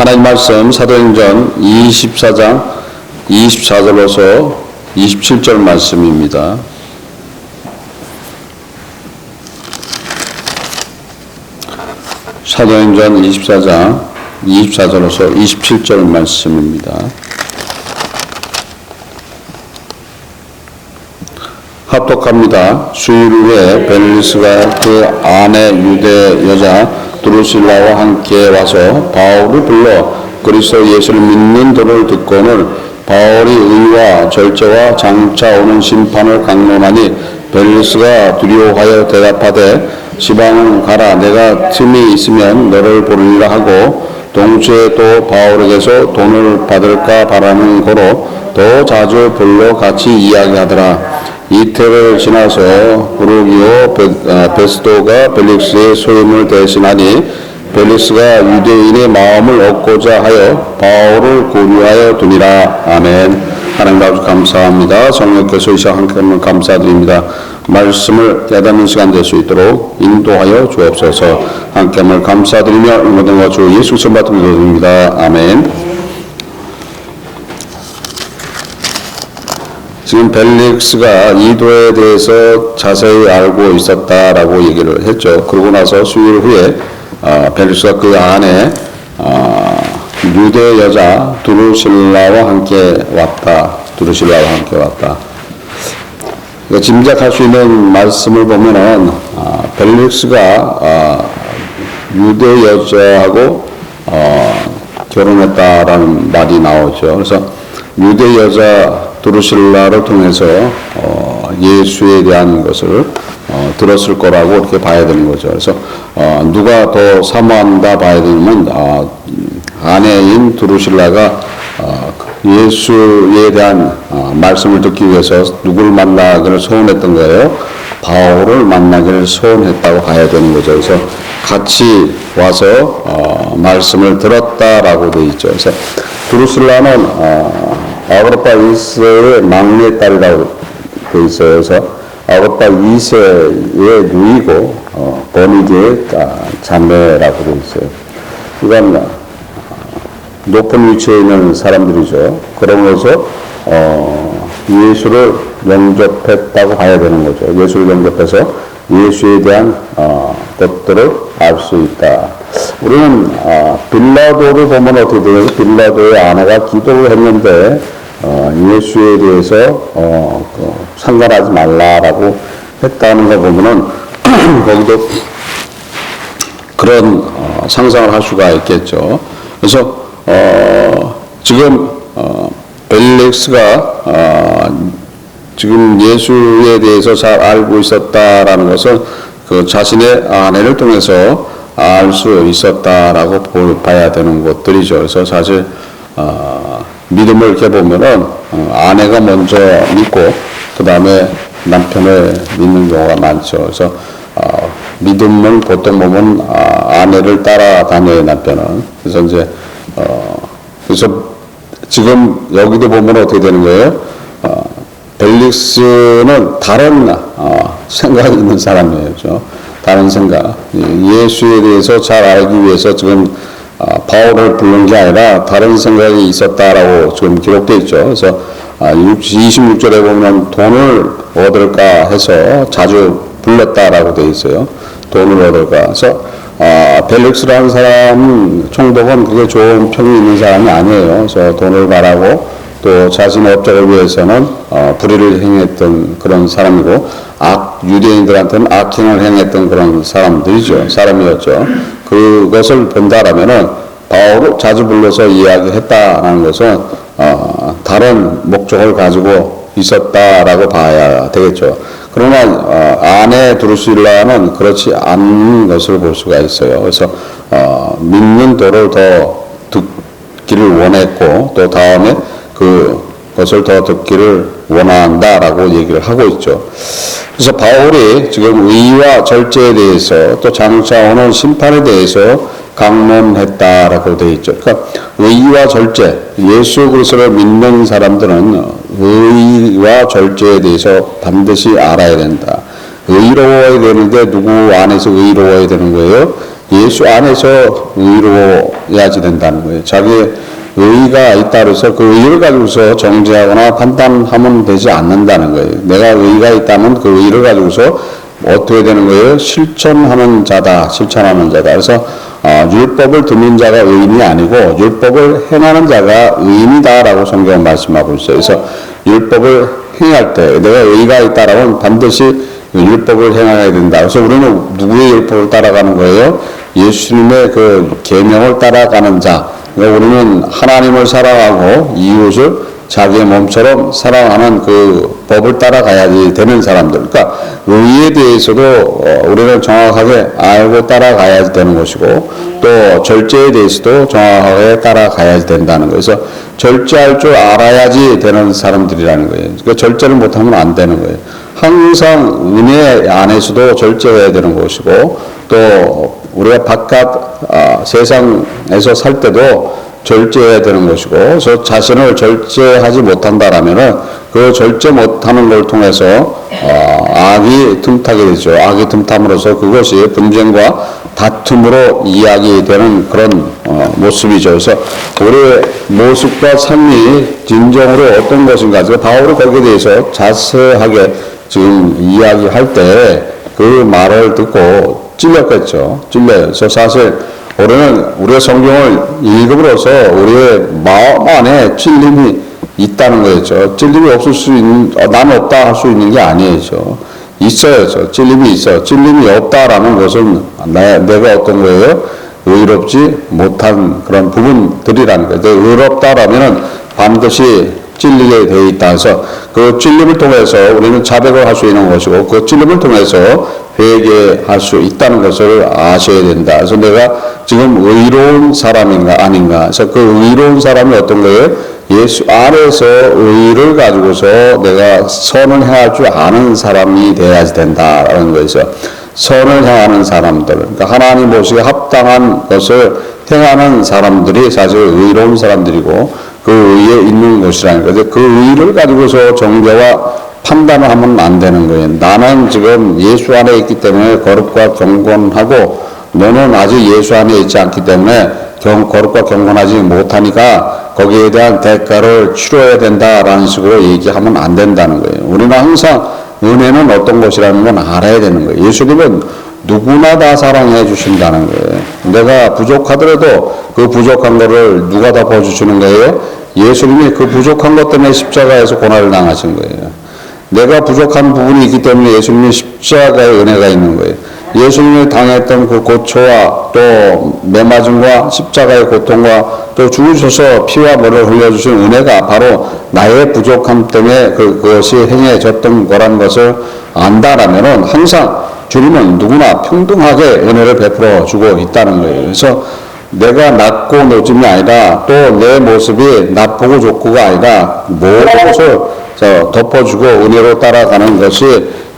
하나님 말씀 사도행전 24장 24절로서 27절 말씀입니다. 사도행전 24장 24절로서 27절 말씀입니다. 합독합니다. 수일 후에 벨리스가 그 아내 유대 여자 드루실라와 함께 와서 바울을 불러 그리스도 예수를 믿는 도를 듣고는 바울이 의와 절제와 장차 오는 심판을 강론하니 벨리스가 두려워하여 대답하되 시방은 가라 내가 틈이 있으면 너를 보리라 하고 동시에 또 바울에게서 돈을 받을까 바라는 거로 더 자주 불러 같이 이야기하더라. 이태를 지나서 부르기오 베- 아, 베스도가 벨릭스의 소임을 대신하니 벨릭스가 유대인의 마음을 얻고자 하여 바울을 고려하여 두니라. 아멘. 하나님 아버지 감사합니다. 성령께서 이 시간 함께 감사드립니다. 말씀을 깨닫는 시간 될 수 있도록 인도하여 주옵소서. 함께함을 감사드리며 모든 것주 예수 선 받은 기도드립니다. 아멘. 지금 벨릭스가 이도에 대해서 자세히 알고 있었다라고 얘기를 했죠. 그러고 나서 수일 후에 아, 벨릭스가 그 안에 아, 유대 여자 두루실라와 함께 왔다. 두루실라와 함께 왔다. 그러니까 짐작할 수 있는 말씀을 보면은 아, 벨릭스가 아, 유대 여자하고 어, 결혼했다라는 말이 나오죠. 그래서 유대 여자 두루실라를 통해서 어, 예수에 대한 것을 어, 들었을 거라고 이렇게 봐야 되는 거죠. 그래서 어, 누가 더 사모한다 봐야 되면 어, 아내인 두루실라가 어, 예수에 대한 어, 말씀을 듣기 위해서 누구를 만나기를 소원했던 거예요. 바울을 만나기를 소원했다고 봐야 되는 거죠. 그래서 같이 와서 어, 말씀을 들었다라고 돼 있죠. 그래서 두루슬라는 어, 아그리파 2세의 막내딸이라고 돼 있어요. 그래서 아그리파 2세의 누이고 어, 버니디의 아, 자매라고 돼 있어요. 이건 높은 위치에 있는 사람들이죠. 그러면서 어, 예수를 영접했다고 봐야 되는 거죠. 예수를 영접해서 예수에 대한 어, 것들을 알 수 있다. 우리는 아, 빌라도를 보면 어떻게 되냐면 빌라도의 아내가 기도를 했는데 어, 예수에 대해서 어, 그 상관하지 말라라고 했다는 거 보면은 거기도 그런 어, 상상을 할 수가 있겠죠. 그래서 어, 지금 어, 벨릭스가 어, 지금 예수에 대해서 잘 알고 있었다라는 것은 그 자신의 아내를 통해서 알 수 있었다라고 볼, 봐야 되는 것들이죠. 그래서 사실 어, 믿음을 이렇게 보면은 어, 아내가 먼저 믿고 그 다음에 남편을 믿는 경우가 많죠. 그래서 어, 믿음은 보통 보면 아, 아내를 따라다녀요 남편은. 그래서 이제 어, 그래서 지금 여기도 보면 어떻게 되는 거예요? 어, 벨릭스는 다른 어, 생각이 있는 사람이에요. 그죠? 다른 생각. 예, 예수에 대해서 잘 알기 위해서 지금 아, 바울을 부른 게 아니라 다른 생각이 있었다라고 지금 기록되어 있죠. 그래서 아, 26절에 보면 돈을 얻을까 해서 자주 불렀다라고 되어 있어요. 돈을 얻을까. 그래서 아, 벨릭스라는 사람은 총독은 그게 좋은 평이 있는 사람이 아니에요. 그래서 돈을 바라고 또 자신의 업적을 위해서는 어, 불의를 행했던 그런 사람이고 악 유대인들한테는 악행을 행했던 그런 사람들이죠 사람이었죠 그것을 본다라면은 바울을 자주 불러서 이야기했다라는 것은 어, 다른 목적을 가지고 있었다라고 봐야 되겠죠. 그러나 어, 아내 두루실라는 그렇지 않은 것을 볼 수가 있어요. 그래서 어, 믿는 도를 더 듣기를 원했고 또 다음에 그 것을 더 듣기를 원한다라고 얘기를 하고 있죠. 그래서 바울이 지금 의와 절제에 대해서 또 장차 오는 심판에 대해서 강론했다라고 되어 있죠. 그러니까 의와 절제, 예수 그리스도를 믿는 사람들은 의와 절제에 대해서 반드시 알아야 된다. 의로워야 되는데 누구 안에서 의로워야 되는 거예요? 예수 안에서 의로워야지 된다는 거예요. 자기 의 의가 있다 그래서 그 의를 가지고서 정죄하거나 판단하면 되지 않는다는 거예요. 내가 의가 있다면 그 의를 가지고서 어떻게 되는 거예요? 실천하는 자다, 실천하는 자다. 그래서 어, 율법을 듣는 자가 의인이 아니고 율법을 행하는 자가 의인이다라고 성경은 말씀하고 있어요. 그래서 율법을 행할 때 내가 의가 있다라면 반드시 율법을 행해야 된다. 그래서 우리는 누구의 율법을 따라가는 거예요? 예수님의 그 계명을 따라가는 자. 그러니까 우리는 하나님을 사랑하고 이웃을 자기의 몸처럼 사랑하는 그 법을 따라가야지 되는 사람들. 그러니까 의에 대해서도 어, 우리는 정확하게 알고 따라가야 되는 것이고 또 절제에 대해서도 정확하게 따라가야 된다는 거예요. 그래서 절제할 줄 알아야지 되는 사람들이라는 거예요. 그러니까 절제를 못하면 안 되는 거예요. 항상 은혜 안에서도 절제해야 되는 것이고 또 우리가 바깥 아, 세상에서 살 때도 절제해야 되는 것이고 그래서 자신을 절제하지 못한다라면은 그 절제 못하는 걸 통해서 어, 악이 틈타게 되죠. 악이 틈탐으로써 그것이 분쟁과 다툼으로 이야기되는 그런 어, 모습이죠. 그래서 우리의 모습과 삶이 진정으로 어떤 것인가. 바울이 거기에 대해서 자세하게 지금 이야기할 때 그 말을 듣고 찔렸겠죠. 찔려요. 그래서 사실 우리는 우리의 성경을 읽음으로써 우리의 마음 안에 찔림이 있다는 거였죠. 찔림이 없을 수 있는, 어, 나는 없다 할 수 있는 게 아니죠. 있어야죠. 찔림이 있어. 찔림이 없다라는 것은 내, 내가 어떤 거예요? 의롭지 못한 그런 부분들이라는 거예요. 의롭다라면은 반드시 찔리게 되어 있다. 그래서 그 찔림을 통해서 우리는 자백을 할 수 있는 것이고 그 찔림을 통해서 회개할 수 있다는 것을 아셔야 된다. 그래서 내가 지금 의로운 사람인가 아닌가. 그래서 그 의로운 사람이 어떤 거예요? 예수 안에서 의를 가지고서 내가 선을 행할 줄 아는 사람이 돼야지 된다라는 거에서 선을 행하는 사람들, 그러니까 하나님 보시기에 합당한 것을 행하는 사람들이 사실 의로운 사람들이고 그 의에 있는 것이라는 거죠. 그 의를 가지고서 정죄와 판단을 하면 안 되는 거예요. 나는 지금 예수 안에 있기 때문에 거룩과 경건하고 너는 아직 예수 안에 있지 않기 때문에 경, 거룩과 경건하지 못하니까 거기에 대한 대가를 치러야 된다라는 식으로 얘기하면 안 된다는 거예요. 우리는 항상 은혜는 어떤 것이라는 건 알아야 되는 거예요. 예수님은 누구나 다 사랑해 주신다는 거예요. 내가 부족하더라도 그 부족한 거를 누가 다 보여주시는 거예요? 예수님이 그 부족한 것 때문에 십자가에서 고난을 당하신 거예요. 내가 부족한 부분이 있기 때문에 예수님의 십자가의 은혜가 있는 거예요. 예수님이 당했던 그 고초와 또 매맞음과 십자가의 고통과 또 죽으셔서 피와 물을 흘려주신 은혜가 바로 나의 부족함 때문에 그, 그것이 행해졌던 거라는 것을 안다라면은 항상 주님은 누구나 평등하게 은혜를 베풀어 주고 있다는 거예요. 그래서 내가 낮고 노짐이 아니라 또 내 모습이 나쁘고 좋고가 아니라 모든 것을 저 덮어주고 은혜로 따라가는 것이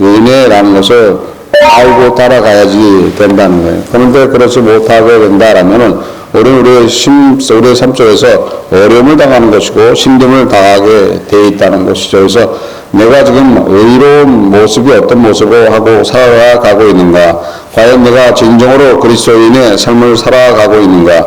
은혜라는 것을 알고 따라가야지 된다는 거예요. 그런데 그렇지 못하게 된다라면은 우리 우리의 심 우리의 삶 속에서 어려움을 당하는 것이고 힘듦을 당하게 돼 있다는 것이죠. 그래서 내가 지금 의로운 모습이 어떤 모습으로 하고 살아가고 있는가? 과연 내가 진정으로 그리스도인의 삶을 살아가고 있는가?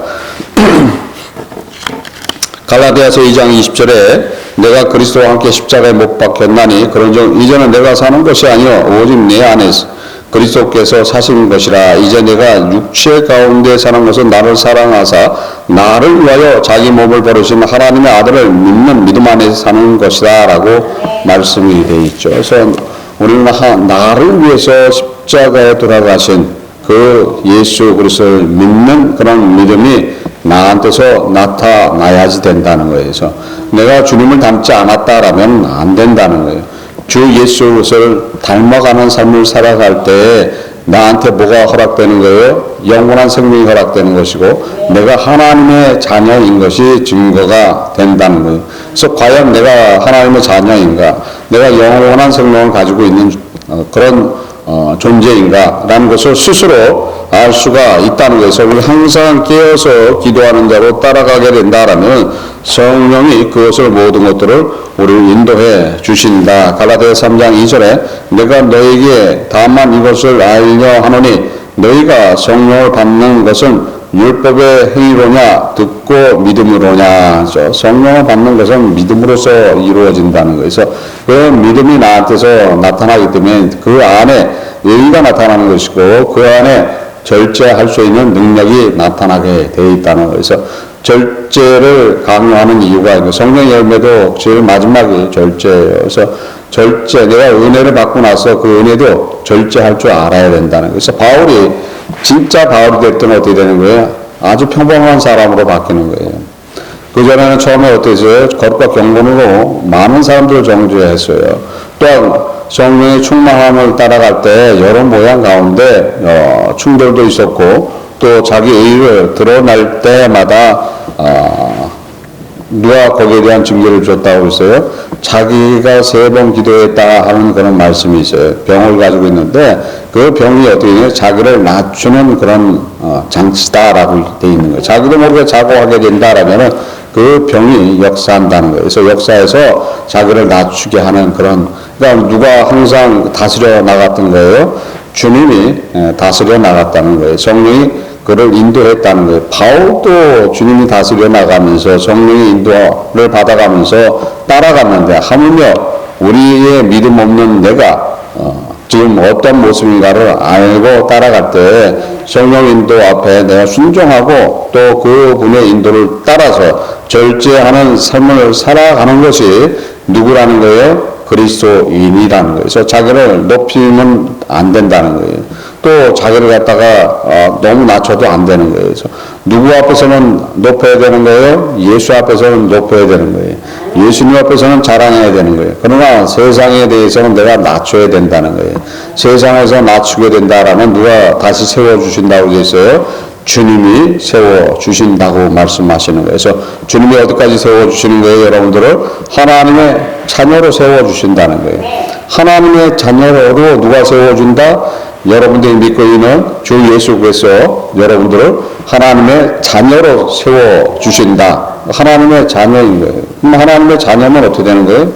갈라디아서 2장 20절에 내가 그리스도와 함께 십자가에 못 박혔나니 그런즉 이제는 내가 사는 것이 아니요 오직 내 안에서 그리스도께서 사신 것이라 이제 내가 육체 가운데 사는 것은 나를 사랑하사 나를 위하여 자기 몸을 버리신 하나님의 아들을 믿는 믿음 안에서 사는 것이다라고 말씀이 되어 있죠. 그래서 우리는 하, 나를 위해서 십자가에 돌아가신 그 예수 그리스도를 믿는 그런 믿음이 나한테서 나타나야지 된다는 거예요. 그래서 내가 주님을 닮지 않았다라면 안 된다는 거예요. 주 예수를 닮아가는 삶을 살아갈 때 나한테 뭐가 허락되는 거예요? 영원한 생명이 허락되는 것이고 내가 하나님의 자녀인 것이 증거가 된다는 거예요. 그래서 과연 내가 하나님의 자녀인가? 내가 영원한 생명을 가지고 있는 어, 그런 어, 존재인가라는 것을 스스로 알 수가 있다는 것에서 우리 항상 깨어서 기도하는 자로 따라가게 된다라면 성령이 그것을 모든 것들을 우리를 인도해 주신다. 갈라디아 3장 2절에 내가 너에게 다만 이것을 알려 하노니 너희가 성령을 받는 것은 율법의 행위로냐 듣고 믿음으로냐 저 성령을 받는 것은 믿음으로써 이루어진다는. 그래서 그 믿음이 나한테서 나타나기 때문에 그 안에 의가 나타나는 것이고 그 안에 절제할 수 있는 능력이 나타나게 되어 있다는. 그래서 절제를 강요하는 이유가 있고 성령 열매도 제일 마지막이 절제예요. 그래서 절제 내가 은혜를 받고 나서 그 은혜도 절제할 줄 알아야 된다는 거예요. 그래서 바울이 진짜 바울이 됐던 어떻게 되는 거예요? 아주 평범한 사람으로 바뀌는 거예요. 그전에는 처음에 어땠어요? 거룩과 경건으로 많은 사람들을 정죄했어요. 또한 성령의 충만함을 따라갈 때 여러 모양 가운데 어, 충돌도 있었고 또 자기 의를 드러날 때마다 어, 누가 거기에 대한 징계를 줬다고 했어요? 자기가 세 번 기도했다 하는 그런 말씀이 있어요. 병을 가지고 있는데 그 병이 어떻게 되냐 자기를 낮추는 그런 어, 장치다라고 돼 있는 거예요. 자기도 모르게 자고하게 된다라면은 그 병이 역사한다는 거예요. 그래서 역사에서 자기를 낮추게 하는 그런 그러니까 누가 항상 다스려 나갔던 거예요. 주님이 예, 다스려 나갔다는 거예요. 성령이 그를 인도했다는 거예요. 바울도 주님이 다스려 나가면서 성령의 인도를 받아가면서 따라갔는데 하물며 우리의 믿음 없는 내가 어, 지금 어떤 모습인가를 알고 따라갈 때 성령 인도 앞에 내가 순종하고 또 그분의 인도를 따라서 절제하는 삶을 살아가는 것이 누구라는 거예요? 그리스도인이라는 거예요. 그래서 자기를 높이면 안 된다는 거예요. 또 자기를 갖다가 어, 너무 낮춰도 안 되는 거예요. 그래서 누구 앞에서는 높여야 되는 거예요? 예수 앞에서는 높여야 되는 거예요. 예수님 앞에서는 자랑해야 되는 거예요. 그러나 세상에 대해서는 내가 낮춰야 된다는 거예요. 세상에서 낮추게 된다라면 누가 다시 세워주신다고 했어요? 주님이 세워 주신다고 말씀하시는 거예요. 그래서 주님이 어디까지 세워 주시는 거예요, 여러분들을 하나님의 자녀로 세워 주신다는 거예요. 하나님의 자녀로 누가 세워 준다? 여러분들이 믿고 있는 주 예수 그리스도 여러분들을 하나님의 자녀로 세워 주신다. 하나님의 자녀인 거예요. 그럼 하나님의 자녀면 어떻게 되는 거예요?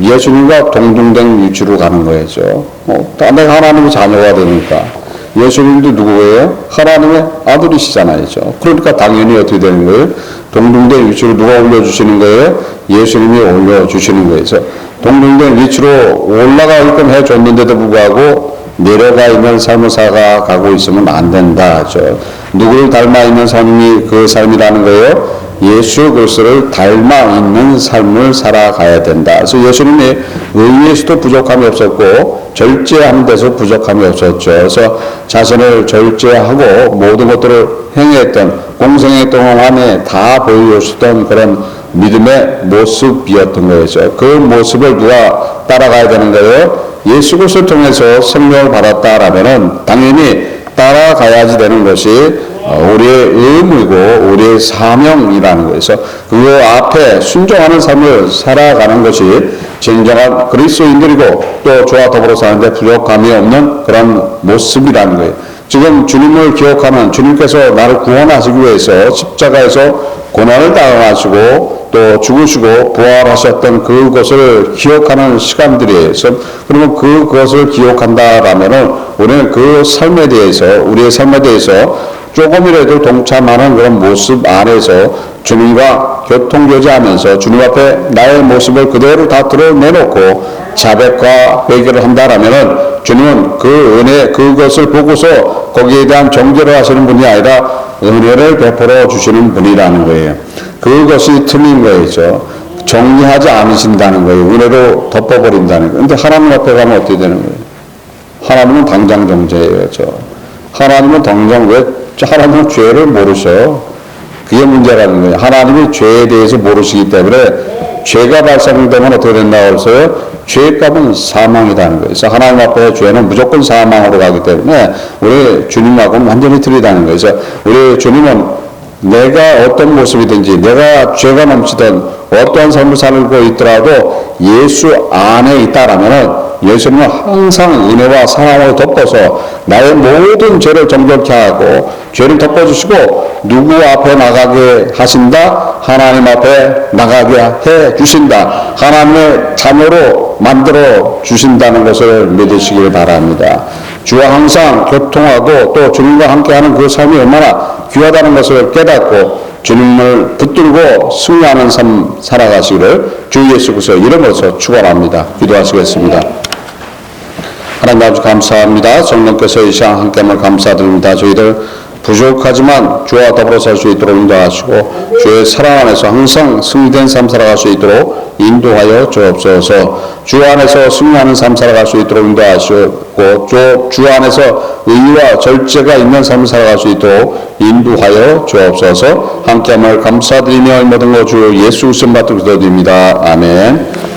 예수님과 동등된 위치로 가는 거죠. 어, 내가 하나님의 자녀가 되니까. 예수님도 누구예요? 하나님의 아들이시잖아요. 그러니까 당연히 어떻게 되는 거예요? 동등된 위치로 누가 올려주시는 거예요? 예수님이 올려주시는 거예요. 동등된 위치로 올라가게끔 해줬는데도 불구하고 내려가 있는 삶을 살아가고 있으면 안 된다. 하죠. 누구를 닮아 있는 삶이 그 삶이라는 거예요? 예수 그리스도를 닮아 있는 삶을 살아가야 된다. 그래서 예수님이 의에서도 부족함이 없었고 절제하는 데서 부족함이 없었죠. 그래서 자신을 절제하고 모든 것들을 행했던 공생의 동안에 다 보여줬던 그런 믿음의 모습이었던 거죠. 그 모습을 누가 따라가야 되는 거예요? 예수 그리스도를 통해서 성령을 받았다라면은 당연히 따라가야지 되는 것이 어, 우리의 의무이고 우리의 사명이라는 거에서 그 앞에 순종하는 삶을 살아가는 것이 진정한 그리스도인들이고 또 저와 더불어 사는데 부족함이 없는 그런 모습이라는 거예요. 지금 주님을 기억하는 주님께서 나를 구원하시기 위해서 십자가에서 고난을 당하시고 또 죽으시고 부활하셨던 그것을 기억하는 시간들이에요. 그러면 그것을 기억한다라면은 우리는 그 삶에 대해서 우리의 삶에 대해서 조금이라도 동참하는 그런 모습 안에서 주님과 교통교제하면서 주님 앞에 나의 모습을 그대로 다 드러내놓고 자백과 회개를 한다라면은 주님은 그 은혜 그것을 보고서 거기에 대한 정죄를 하시는 분이 아니라 은혜를 베풀어 주시는 분이라는 거예요. 그것이 틀린 거죠. 정리하지 않으신다는 거예요. 은혜로 덮어버린다는 거예요. 근데 하나님 앞에 가면 어떻게 되는 거예요? 하나님은 당장 정죄예요. 하나님은 당장 왜 하나님은 죄를 모르셔. 그게 문제라는 거예요. 하나님이 죄에 대해서 모르시기 때문에 죄가 발생되면 어떻게 된다고 했어요? 죄값은 사망이라는 거예요. 그래서 하나님 앞에 죄는 무조건 사망으로 가기 때문에 우리 주님하고는 완전히 틀리다는 거예요. 그래서 우리 주님은 내가 어떤 모습이든지 내가 죄가 넘치든 어떠한 삶을 살고 있더라도 예수 안에 있다라면은 예수님은 항상 은혜와 사랑으로 덮어서 나의 모든 죄를 정결케 하고 죄를 덮어주시고 누구 앞에 나가게 하신다? 하나님 앞에 나가게 해 주신다. 하나님의 자녀로 만들어 주신다는 것을 믿으시길 바랍니다. 주와 항상 교통하고 또 주님과 함께하는 그 삶이 얼마나 귀하다는 것을 깨닫고 주님을 붙들고 승리하는 삶 살아가시기를 주 예수 그리스도 이름으로서 축원합니다. 기도하시겠습니다. 하나님 아버지 감사합니다. 성령께서 이 시간 함께함을 감사드립니다. 저희들 부족하지만 주와 더불어 살 수 있도록 인도하시고 주의 사랑 안에서 항상 승리된 삶 살아갈 수 있도록 인도하여 주옵소서. 주 안에서 승리하는 삶 살아갈 수 있도록 인도하시고 주, 주 안에서 의와 절제가 있는 삶 살아갈 수 있도록 인도하여 주옵소서. 함께함을 감사드리며 모든 거주 예수 씀 받들어 드립니다. 아멘